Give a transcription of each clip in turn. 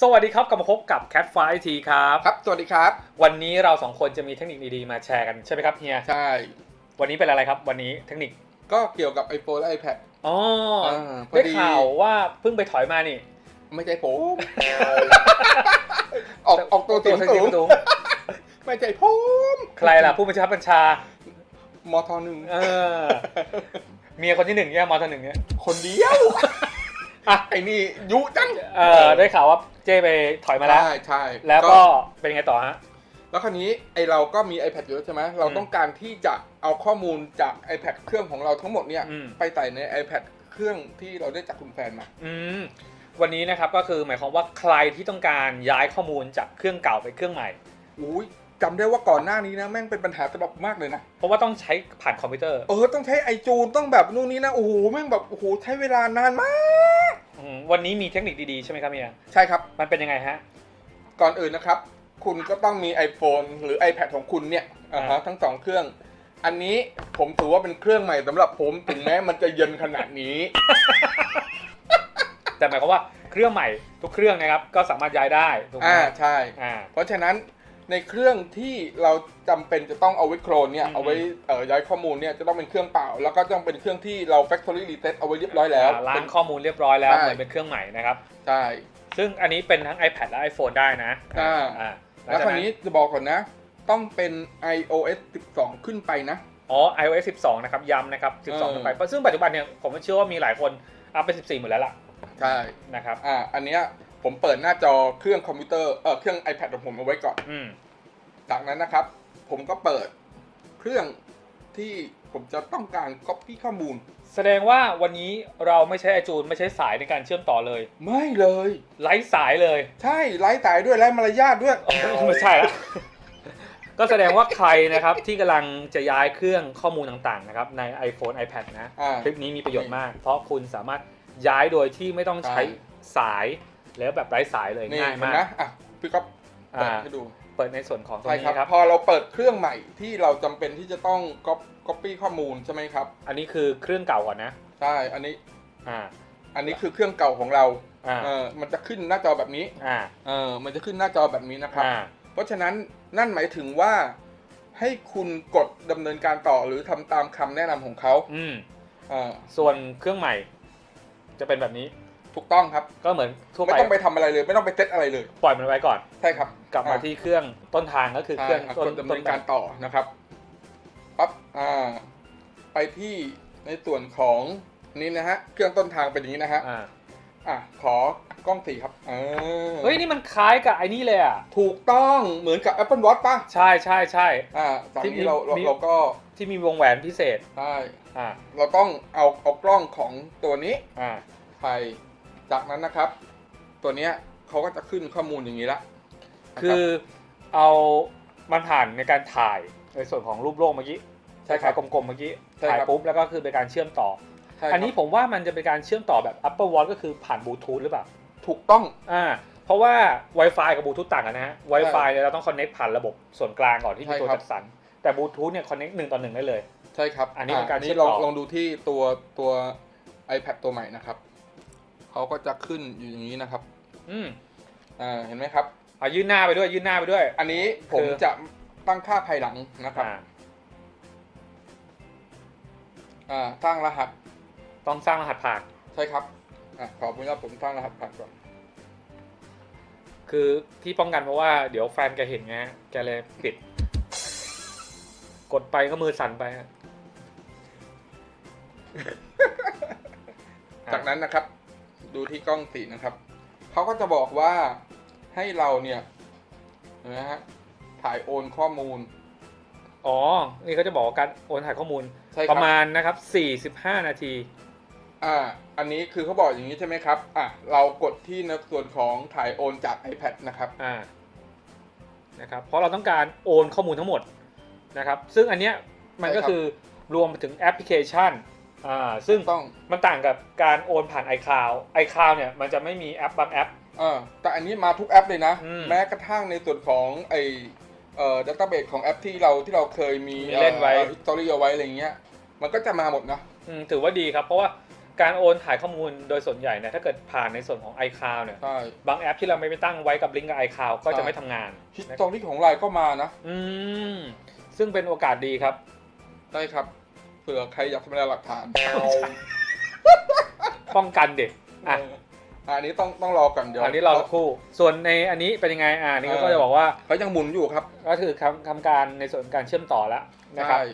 สวัสดีครับกลับมาพบกับ Cat f i t ครับ ครับ สวัสดีครับ วันนี้เราสองคนจะมีเทคนิคดีๆมาแชร์กันใช่ไหมครับเฮีย ใช่ วันนี้เป็นอะไรครับ วันนี้เทคนิค ก็เกี่ยวกับ iPhone และ iPad อ๋ออ่าพอได้ดี ข่าวว่าเพิ่งไปถอยมานี่ไม่ใช่ผม ออกออกตัวเสียงเสีสูยงงสูงไม่ใช่ผมใครล่ะผู้บัญชาการบัญชามทหนึ่งเออเมียคนที่หนึ่งเนี่ยมอทหนึ่งเนี่ยคนเดียว อะไอ้นี่ยุจังเออได้ข่าวว่าเจ้ไปถอยมาแล้ว ใช่ใช่แล้วก็เป็นไงต่อฮะ แล้วคราวนี้ไอเราก็มี iPad อยู่แล้วใช่ไหมเราอืมต้องการที่จะเอาข้อมูลจาก iPad เครื่องของเราทั้งหมดเนี่ย อืม ไปใส่ใน iPad เครื่องที่เราได้จากคุณแฟนมา อืมวันนี้นะครับก็คือหมายความว่าใครที่ต้องการย้ายข้อมูลจากเครื่องเก่าไปเครื่องใหม่ อุ้ยจำได้ว่าก่อนหน้านี้นะ แม่งเป็นปัญหาสำหรับมากเลยนะ เพราะว่าต้องใช้ผ่านคอมพิวเตอร์ เออ ต้องใช้ไอจูนต้องแบบนู่นนี่นะ โอ้โห แม่งแบบ โอ้โห ใช้เวลานานมาก อืมวันนี้มีเทคนิคดีๆ ใช่ไหมครับเมียใช่ครับ มันเป็นยังไงฮะ ก่อนอื่นนะครับ คุณก็ต้องมี iPhone หรือ iPad ของคุณเนี่ยอ่าฮะอ่า ทั้งสองเครื่อง อันนี้ผมถือว่าเป็นเครื่องใหม่สำหรับผมถึงแม้มันจะเย็นขนาดนี้ แต่หมายความว่าเครื่องใหม่ทุกเครื่องนะครับก็สามารถย้ายได้ถูกไหมอ่าใช่ อ่า เพราะฉะนั้น ในเครื่องที่เราจำเป็นจะต้องเอาไว้โคลนเนี่ยอืม เอาไว้เอ่อย้ายข้อมูลเนี่ยจะต้องเป็นเครื่องเปล่า แล้วก็ต้องเป็นเครื่องที่เรา factory reset เอาไว้เรียบร้อยแล้ว อ่าล้างข้อมูลเรียบร้อยแล้วใช่ เหมือนเป็นเครื่องใหม่นะครับ ใช่ ซึ่งอันนี้เป็นทั้ง iPad และ iPhone ได้นะอ่า อ่าแล้วคราวนี้จะบอกก่อนนะ ต้องเป็น iOS 12 ขึ้นไปนะ อ๋อ iOS 12 นะครับ ย้ำนะครับ เออ 12ขึ้นไปเพราะซึ่งปัจจุบันเนี่ยผมเชื่อว่ามีหลายคนอัพเป็น 14 หมดแล้วล่ะใช่นะครับ อ่าอันเนี้ย ผมเปิดหน้าจอเครื่องคอมพิวเตอร์เออเครื่อง iPad ของผมเอาไว้ก่อน อืมจากนั้นนะครับ ผมก็เปิดเครื่องที่ผมจะต้องการ copy ข้อมูล แสดงว่าวันนี้เราไม่ใช้ไอจูนไม่ใช้สายในการเชื่อมต่อเลย ไม่เลย ไร้สายเลยใช่ไร้สายด้วยไร้มารยาทด้วยไม่ใช่แล้วก็แสดงว่าใครนะครับที่กำลังจะย้ายเครื่องข้อมูลต่างๆนะครับใน iPhone iPad นะ อ่า คลิปนี้มีประโยชน์มาก เพราะคุณสามารถย้ายโดยที่ไม่ต้องใช้ใช่สาย แล้วแบบไร้สายเลยนี่ง่ายเห็นมากนะอะพี่ก๊อฟเปิดอ่าให้ดูเปิดในส่วนของตรงใช่ครับนี้ครับพอเราเปิดเครื่องใหม่ที่เราจำเป็นที่จะต้อง copy ข้อมูลใช่ไหมครับอันนี้คือเครื่องเก่าก่อนนะใช่อันนี้อ่าอันนี้คือเครื่องเก่าของเราอ่าเออมันจะขึ้นหน้าจอแบบนี้อ่าเออมันจะขึ้นหน้าจอแบบนี้นะครับ อ่าเพราะฉะนั้นนั่นหมายถึงว่า ให้คุณกดดำเนินการต่อหรือทำตามคำแนะนำของเขาอืมอ่าส่วนเครื่องใหม่จะเป็นแบบนี้ ถูกต้องครับ ก็เหมือนทั่วไม่ไปต้องไปทำอะไรเลย ไม่ต้องไปเซตอะไรเลย ปล่อยมันไว้ก่อน ใช่ครับกลับมาที่เครื่องต้นทางก็คือใช่เครื่องครับต้นกดดำเนินการต้นต่อนะครับปั๊บอ่าไปที่ในส่วนของนี่นะฮะเครื่องต้นทางเป็นอย่างนี้นะฮะอ่าอะขอกล้องสีครับเออเฮ้ยนี่มันคล้ายกับไอ้นี่เลยอะถูกต้องเหมือนกับ Apple Watch ป่ะ ใช่ใช่ใช่อ่าจากที่มีนี้เราเรามีเราก็ที่มีวงแหวนพิเศษ ใช่อ่าเราต้องเอาเอากล้องของตัวนี้อ่าไป จากนั้นนะครับ ตัวเนี้ยเขาก็จะขึ้นข้อมูลอย่างนี้ละนะคืรับอเอามันผ่านในการถ่ายในส่วนของรูปโลกเมื่อกี้ใช่ครับถ่ายกลมๆเมื่อกี้ใช่ครับ ถ่ายปุ๊บแล้วก็คือเป็นการเชื่อมต่อ ใช่ครับอันนี้ผมว่ามันจะเป็นการเชื่อมต่อแบบ Apple Watch ก็คือผ่านบลูทูธหรือเปล่าถูกต้อง อ่าเพราะว่า Wi-Fi กับบลูทูธต่างกันนะฮะ Wi-Fi เนี่ยเราต้อง connect ผ่านระบบส่วนกลางก่อนที่มีใช่ตัวครับ จัดสรรแต่บลูทูธเนี่ย connect หนึ่งต่อหนึ่งได้เลย ใช่ครับอันนี้เป็นการอัเชื่อมลองต่อลองดูที่ตัวตัว iPad ตัวใหม่นะครับ เขาก็จะขึ้นอยู่อย่างนี้นะครับ อืมอ่าเห็นไหมครับ อะยื่นหน้าไปด้วยยื่นหน้าไปด้วย อันนี้ผมคือ จะตั้งค่าภายหลังนะครับอ่าอ่าตั้งรหัสต้องสร้างรหัสผ่าน ใช่ครับอะขออนุญาตผมตั้งรหัสผ่านก่อนคือที่ป้องกันเพราะว่าเดี๋ยวแฟนแกเห็นไงฮะแกเลยปิด กดไปก็มือสั่นไปฮะจากนั้นนะครับ ดูที่กล้องสีนะครับ เขาก็จะบอกว่าให้เราเนี่ยเห็นไหมฮะถ่ายโอนข้อมูล อ๋อ นี่เขาจะบอกว่าการโอนถ่ายข้อมูล ใช่คปรับระมาณนะครับ 45 นาที อ่า อันนี้คือเขาบอกอย่างนี้ใช่ไหมครับ อะ เรากดที่ในส่วนของถ่ายโอนจาก iPad นะครับ อ่า นะครับ เพราะเราต้องการโอนข้อมูลทั้งหมดนะครับ ซึ่งอันเนี้ยมันก็ใช่ครับ คือรวมไปถึงแอปพลิเคชัน อ่าซึ่งต้องมันต่างกับการโอนผ่าน iCloud iCloud เนี่ยมันจะไม่มีแอปบางแอปเออแต่อันนี้มาทุกแอปเลยนะ อืม แม้กระทั่งในส่วนของไอเอ่อดัตต้าเบสของแอปที่เราที่เราเคยมีมีเล่นไว้ฮิสตอรี่เอาไว้อะไรเงี้ย มันก็จะมาหมดนะ อืมถือว่าดีครับ เพราะว่าการโอนถ่ายข้อมูลโดยส่วนใหญ่เนี่ยถ้าเกิดผ่านในส่วนของ iCloud เนี่ย ใช่ บางแอปที่เราไม่ไปตั้งไว้กับลิงก์กับ iCloud ก็จะไม่ทำงานฮิสนะตอรี่ของไลน์ก็มานะ อืมซึ่งเป็นโอกาสดีครับ ได้ครับเผื่อใครอยากทำลายหลักฐานป้องกันเด็กอะเอออะอันนี้ต้องต้องรอก่อนเดี๋ยวอันนี้รอสักครู่ ส่วนในอันนี้เป็นยังไงอ่านี่ก็จะบอกว่าเขายังหมุนอยู่ครับ ก็คือทำทำการในส่วนการเชื่อมต่อแล้วนะครับใช่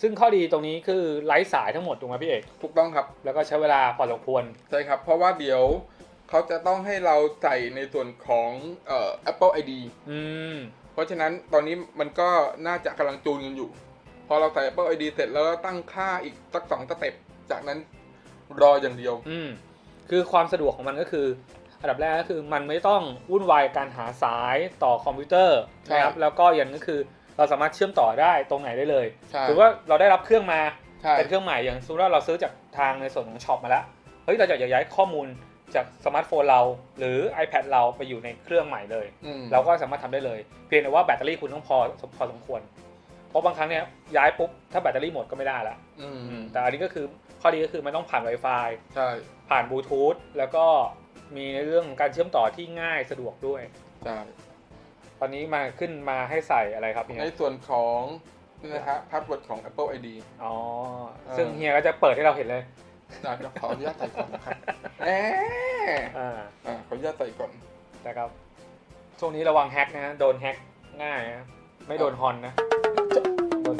ซึ่งข้อดีตรงนี้คือไร้สายทั้งหมดถูกไหมพี่เอกถูกต้องครับ แล้วก็ใช้เวลาพอสมควรใช่ครับ เพราะว่าเดี๋ยวเขาจะต้องให้เราใส่ในส่วนของเอ่อ Apple ID อืมเพราะฉะนั้นตอนนี้มันก็น่าจะกำลังจูนกันอยู่พ อเราใส่ Apple ID เสร็จแล้วก็ตั้งค่าอีกสักสองสเต็ปจากนั้นรออย่างเดียว อืมคือความสะดวกของมันก็คือ อันดับแรกก็คือมันไม่ต้องวุ่นวายการหาสายต่อคอมพิวเตอร์ใช่นะครับแล้วก็อย่างก็คือเราสามารถเชื่อมต่อได้ตรงไหนได้เลยใช่ ถือว่าเราได้รับเครื่องมาใช่ เป็นเครื่องใหม่อย่างสมมติว่าเราซื้อจากทางในส่วนของช็อปมาแล้วเฮ้ยเราอยากจะย้ายข้อมูลจากสมาร์ทโฟนเรา หรือ iPad เราไปอยู่ในเครื่องใหม่เลย อืมเราก็สามารถทำได้เลย เพียงแต่ว่าแบตเตอรี่คุณต้องพอพอสมควร เพราะบางครั้งเนี่ยย้ายปุ๊บถ้าแบตเตอรี่หมดก็ไม่ได้ละอืมอืมแต่อันนี้ก็คือข้อดีก็คือมันต้องผ่าน Wi-Fi ใช่ผ่านบลูทูธแล้วก็มีในเรื่องของการเชื่อมต่อที่ง่ายสะดวกด้วย ใช่ตอนนี้มาขึ้นมาให้ใส่อะไรครับเนี่ในยส่วนของนี่นะฮะพาสเวิร์ดของ Apple ID อ๋อเออซึ่งเฮียก็จะเปิดให้เราเห็นเลยอาจจะขออนุญาตใส่ก่อนนะครับแหมอ่าอ่าขออนุญาตใส่ก่อน นะครับช่วงนี้ระวังแฮกนะฮะโดนแฮกง่ายนะไม่โดนฮอนนะ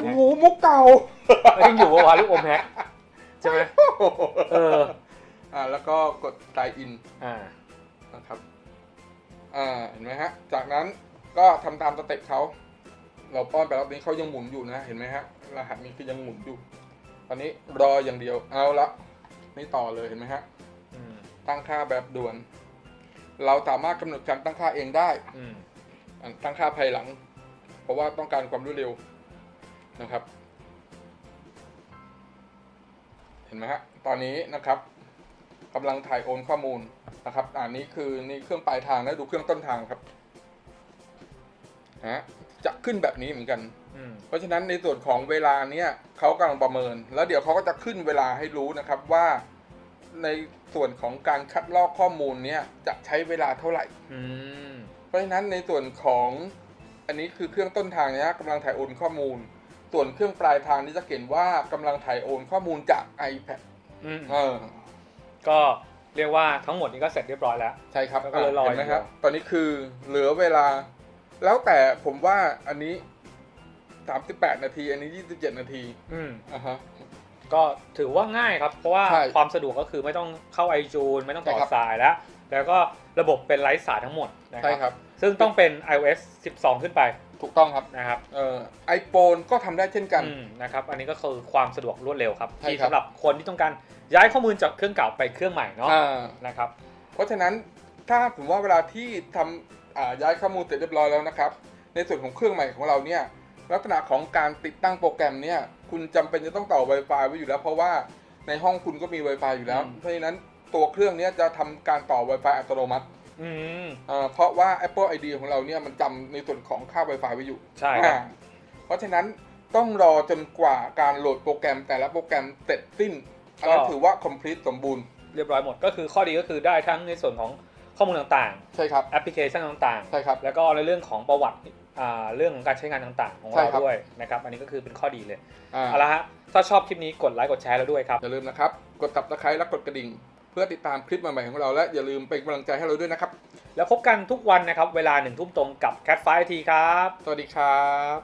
โดนแฮกโอ้โหมุกเก่าแล้วยังอยู่ว่าวะลูกอมแฮกใช่ไหมเอออ่าแล้วก็กด sign in อ่านะครับอ่าเห็นไหมฮะ จากนั้นก็ทำตามสเต็ปเขาเราป้อนไปรอบนี้เขายังหมุนอยู่นะเห็นไหมฮะรหัสนี้คือยังหมุนอยู่ ตอนนี้รออย่างเดียวเอาละนี่ต่อเลยเห็นไหมฮะอืมตั้งค่าแบบด่วน เราสามารถกำหนดการตั้งค่าเองได้อืมอะตั้งค่าภายหลัง เพราะว่าต้องการความรวดเร็ว นะครับ เห็นไหมฮะตอนนี้นะครับกำลังถ่ายโอนข้อมูลนะครับอันนี้คือนี่เครื่องปลายทางนะดูเครื่องต้นทางครับฮะจะขึ้นแบบนี้เหมือนกันอืมเพราะฉะนั้นในส่วนของเวลาเนี้ยเขากำลังประเมิน แล้วเดี๋ยวเขาก็จะขึ้นเวลาให้รู้นะครับว่าในส่วนของการคัดลอกข้อมูลเนี้ยจะใช้เวลาเท่าไหร่อืมเพราะฉะนั้นในส่วนของอันนี้คือเครื่องต้นทางเนี้ยกำลังถ่ายโอนข้อมูล ส่วนเครื่องปลายทางนี้จะเขียนว่ากำลังถ่ายโอนข้อมูลจาก iPad อืมเออก็เรียกว่าทั้งหมดนี้ก็เสร็จเรียบร้อยแล้ว ใช่ครับแล้วก็เลยรอเห็นไหมครับอย่างเดียวตอนนี้คือเหลือเวลา แล้วแต่ผมว่าอันนี้38นาที อันนี้27นาที อืมอะฮะก็ถือว่าง่ายครับ เพราะว่าใช่ความสะดวกก็คือไม่ต้องเข้า iTunes ไม่ต้องต่อใช่ครับสายแล้ว แล้วก็ระบบเป็นไร้สายทั้งหมดนะคใช่รับครับ ซึ่งต้องเป็น iOS 12 ขึ้นไป ถูกต้องครับนะครับเอ่อไอโฟนก็ทำได้เช่นกันอืมนะครับอันนี้ก็คือความสะดวกรวดเร็วครับใช่ที่ครับสำหรับคนที่ต้องการย้ายข้อมูลจากเครื่องเก่าไปเครื่องใหม่เนาะอ่านะครับเพราะฉะนั้นถ้าผมว่าเวลาที่ทำอ่าย้ายข้อมูลเสร็จเรียบร้อยแล้วนะครับ ในส่วนของเครื่องใหม่ของเราเนี่ยลักษณะของการติดตั้งโปรแกรมเนี่ยคุณจำเป็นจะต้องต่อ Wi-Fi ไว้อยู่แล้ว เพราะว่าในห้องคุณก็มี Wi-Fi อยู่แล้วอืมเพราะฉะนั้นตัวเครื่องเนี้จะทำการต่อ Wi-Fi อัตโนมัติ อืม อ่าเพราะว่า Apple ID ของเราเนี่ยมันจำในส่วนของค่า Wi-Fi ไว้อยู่ใช่ครับ อ่าเพราะฉะนั้นต้องรอจนกว่าการโหลดโปรแกรมแต่ละโปรแกรมเสร็จสิ้นอันนั้นถือว่า complete สมบูรณ์เรียบร้อยหมด ก็คือข้อดีก็คือได้ทั้งในส่วนของข้อมูลต่างใช่ครับ ๆ แอปพลิเคชันต่างๆใช่ครับแล้วก็ในเรื่องของประวัติอ่าเรื่องของการใช้งานต่างๆ ของใช่เราครับ ด้วยนะครับ อันนี้ก็คือเป็นข้อดีเลยอ่าเอาละฮะถ้าชอบคลิปนี้กดไลค์กดแชร์แล้วด้วยครับ อย่าลืมนะครับ กด subscribe และกดกระดิ่ง เพื่อติดตามคลิปใหม่ๆของเราและอย่าลืมเป็นกำลังใจให้เราด้วยนะครับ แล้วพบกันทุกวันนะครับ เวลาหนึ่งทุ่มตรงกับ Cat 5ทีครับ สวัสดีครับ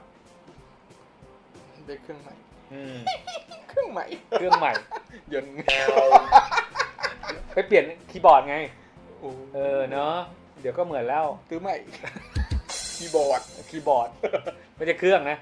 ได้เครื่องใหม่ อืม เครื่องใหม่เครื่องใหม่เย็นไปเปลี่ยนคีย์บอร์ดไง โอ้เออเนาะเดี๋ยวก็เหมือนแล้ว ซื้อใหม่ คีย์บอร์ดคีย์บอร์ด ไม่ใช่เครื่องนะ